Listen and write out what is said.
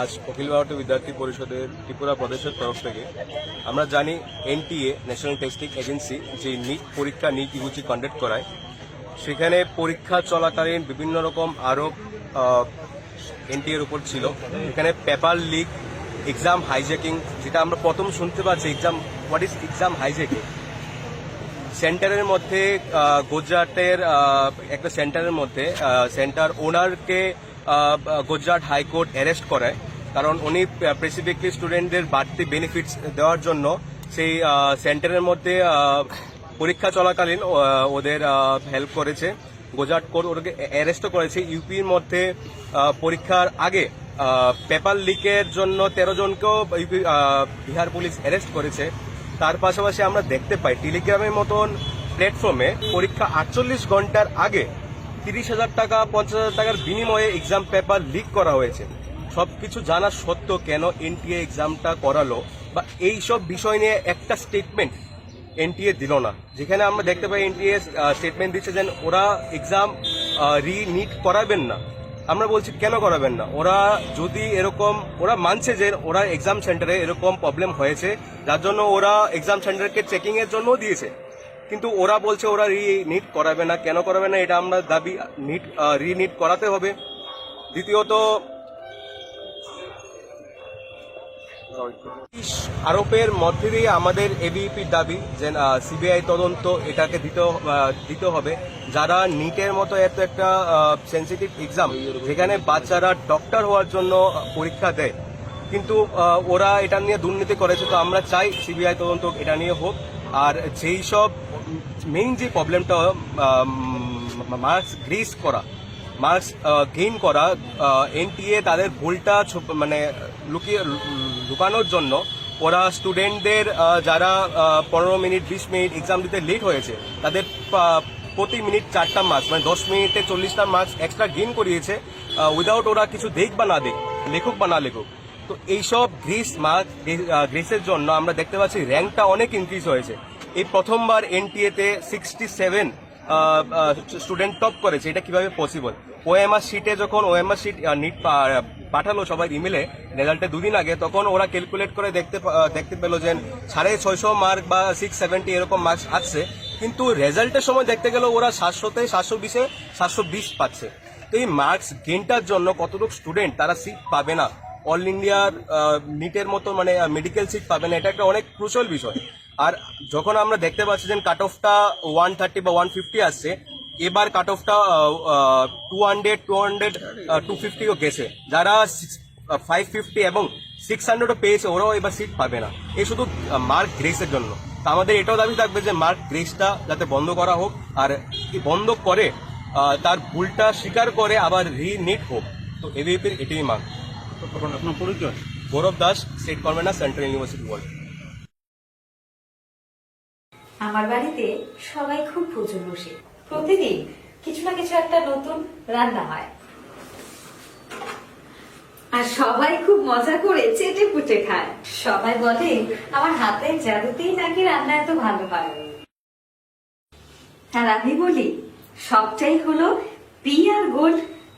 আজ অখিল ভারতীয় বিদ্যার্থী পরিষদের ত্রিপুরা প্রদেশের তরফ থেকে আমরা জানি এনটিএ ন্যাশনাল টেস্টিং এজেন্সি যে নিট পরীক্ষা নিট ইউজি কন্ডাক্ট করায়। সেখানে পরীক্ষা চলাকালীন বিভিন্ন রকম আরোপ এনটিএর উপর ছিল। এখানে পেপার লিক এক্সাম হাইজ্যাকিং যেটা আমরা প্রথম শুনতে পাচ্ছি exam what is exam hijacking সেন্টারের মধ্যে গুজরাটের একটা সেন্টারের মধ্যে সেন্টার ওনারকে গুজরাট হাইকোর্ট অ্যারেস্ট করায় কারণ উনি স্পেসিফিকলি স্টুডেন্টদের বাড়তি বেনিফিটস দেওয়ার জন্য সেই সেন্টারের মধ্যে পরীক্ষা চলাকালীন ওদের হেল্প করেছে। গুজরাট কোর্ট ওদেরকে অ্যারেস্টও করেছে। ইউপির মধ্যে পরীক্ষার আগে পেপার লিকের জন্য তেরো জনকেও ইউপি বিহার পুলিশ অ্যারেস্ট করেছে। তার পাশাপাশি আমরা দেখতে পাই, টেলিগ্রামের মতন প্ল্যাটফর্মে পরীক্ষা আটচল্লিশ ঘণ্টার আগে তিরিশ হাজার টাকা, পঞ্চাশ হাজার টাকার বিনিময়ে এক্সাম পেপার লিক করা হয়েছে। সবকিছু জানা সত্ত্বেও কেন এনটিএ এক্সামটা করালো বা এই সব বিষয় নিয়ে একটা স্টেটমেন্ট এনটিএ দিল না? যেখানে আমরা দেখতে পাই এনটিএ স্টেটমেন্ট দিচ্ছে যে ওরা এক্সাম রি নিট করাবেন না। আমরা বলছি, কেন করাবেন না? ওরা যদি এরকম, ওরা মানছে যে ওরা এক্সাম সেন্টারে এরকম প্রবলেম হয়েছে, যার জন্য ওরা এক্সাম সেন্টারকে চেকিং এর জন্য দিয়েছে। কিন্তু ওরা বলছে ওরা রি নিট করাবে না। কেন করাবে না? এটা আমরা দাবি নিট রি নিট করাতে হবে। দ্বিতীয়ত, আরোপের মধ্যে দিয়ে আমাদের এবিপির দাবি যে সিবিআই তদন্ত এটাকে দিতে দিতে হবে। যারা নিটের মতো এত একটা সেন্সিটিভ এক্সাম যেখানে বাচ্চারা ডক্টর হওয়ার জন্য পরীক্ষা দেয়। কিন্তু ওরা এটা নিয়ে দুর্নীতি করেছে। তো আমরা চাই সিবিআই তদন্ত এটা নিয়ে হোক। আর যেই সব মেইন যে প্রবলেমটা মার্কস গ্রেস করা মার্কস গেইন করা এনটিএ তাদের ভুলটা মানে লুকিয়ে, লুকানোর জন্য ওরা স্টুডেন্টদের যারা পনেরো মিনিট, বিশ মিনিট এক্সাম দিতে লেট হয়েছে, তাদের প্রতি মিনিট চারটা মার্কস মানে দশ মিনিটে চল্লিশটা মার্কস এক্সট্রা গেইন করিয়েছে উইদাউট ওরা কিছু দেখ বা না দেখ, লেখুক বা না লেখুক। তো এইসব গ্রিস মার্ক গ্রেসের জন্য আমরা দেখতে পাচ্ছি র্যাঙ্কটা অনেক ইনক্রিজ হয়েছে। এই প্রথমবার এনটিএ তে সিক্সটি সেভেন স্টুডেন্ট টপ করেছে। এটা কীভাবে পসিবল ওএমআর শিটে যখন ওএমআর শিট নিট পাঠালো সবাই ইমেলে রেজাল্টে দুদিন আগে, তখন ওরা ক্যালকুলেট করে দেখতে দেখতে পেল যে সাড়ে ছয়শো মার্ক বা সিক্স সেভেন্টি এরকম মার্কস আসছে। কিন্তু রেজাল্টের সময় দেখতে গেল ওরা সাতশোতে, সাতশো বিশে, সাতশো বিশ পাচ্ছে। তো এই মার্কস গেনটার জন্য কতটুকু স্টুডেন্ট তারা সিট পাবে না? অল ইন্ডিয়ার নিটের মতো মানে মেডিকেল সিট পাবে না এটা একটা অনেক ক্রুশাল বিষয়। আর যখন আমরা দেখতে পাচ্ছি যে কাট অফটা ওয়ান থার্টি বা ওয়ান ফিফটি আসছে, এবার কাট অফটা two hundred two hundred two ফিফটিও গেছে। যারা ফাইভ ফিফটি এবং সিক্স হান্ড্রেডও পেয়েছে, ওরাও এবার সিট পাবে না। এ শুধু মার্ক গ্রেসের জন্য। তা আমাদের এটাও দাবি থাকবে যে মার্ক গ্রেসটা যাতে বন্ধ করা হোক। আর বন্ধ করে তার ভুলটা স্বীকার করে আবার রি নিট হোক। তো এবিপির এটাই মার্ক আপনার পরিচয় Gaurav Das state convener central university world আমার বাড়িতে সবাই খুব প্রচুর বসে। প্রতিদিন কিছু না কিছু একটা নতুন রান্না হয়। আর সবাই খুব মজা করে চেটে পুটে খায়। সবাই বলে আমার হাতের জাদুতেই নাকি রান্না এত ভালো হয়? আর আমি বলি সবটাই হলো পি আর গোল্ড